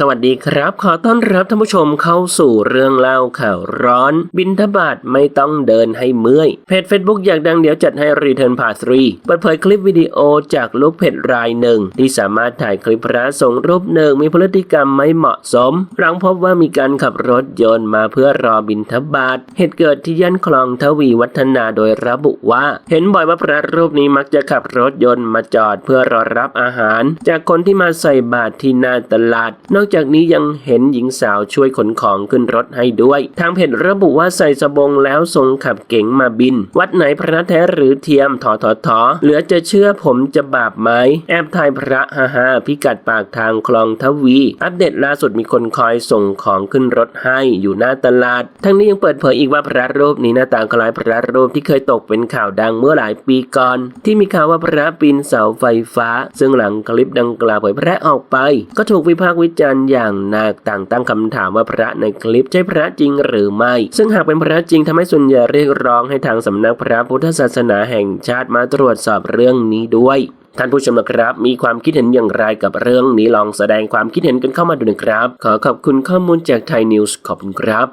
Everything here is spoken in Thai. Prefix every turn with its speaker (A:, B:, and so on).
A: สวัสดีครับ ขอต้อนรับท่านผู้ชมเข้าสู่เรื่องเล่าข่าวร้อน บินทบาทไม่ต้องเดินให้เมื่อย เพจ Facebook อยากดังเดี๋ยวจัดให้ Return Part 3เปิดเผยคลิปวิดีโอจากลูกเพจรายหนึ่ง ที่สามารถถ่ายคลิปพระสงฆ์รูปหนึ่งมีพฤติกรรมไม่เหมาะสม หลังพบว่ามีการขับรถยนต์มาเพื่อรอบินทบาทเหตุเกิดที่ย่านคลองทวีวัฒนาโดยระบุว่า เห็นบ่อยว่าพระรูปนี้มักจะขับรถยนต์มาจอดเพื่อรอรับอาหาร จากคนที่มาใส่บาตรที่หน้าตลาดนอกจากนี้ยังเห็นหญิงสาวช่วยขนของขึ้นรถให้ด้วย ทางเพจระบุว่าใส่สบงแล้วทรงขับเก๋งมาบิน วัดไหนพระแท้หรือเทียมถอถอถอเหลือจะเชื่อผมจะบาปไหมแอบถ่ายพระฮ่าฮ่าพิกัดปากทางคลองทวี อัปเดตล่าสุดมีคนคอยส่งของขึ้นรถให้อยู่หน้าตลาด ทั้งนี้ยังเปิดเผยอีกว่าพระรูปนี้หน้าตาคล้ายพระรูปที่เคยตกเป็นข่าวดังเมื่อหลายปีก่อน ที่มีข่าวว่าพระปีนเสาไฟฟ้า ซึ่งหลังคลิปดังกล่าวเผยแพร่ออกไป ก็ถูกวิพากษ์วิจารณ์อย่างหนักต่างตั้งคำถามว่าพระในคลิปใช่พระจริงหรือไม่ ซึ่งหากเป็นพระจริงทำให้ส่วนใหญ่เรียกร้องให้ทางสำนักพระพุทธศาสนาแห่งชาติมาตรวจสอบเรื่องนี้ด้วยท่านผู้ชมนะครับ มีความคิดเห็นอย่างไรกับเรื่องนี้ลองแสดงความคิดเห็นกันเข้ามาดูนะครับ ขอขอบคุณข้อมูลจากไทยนิวส์ขอบคุณครับ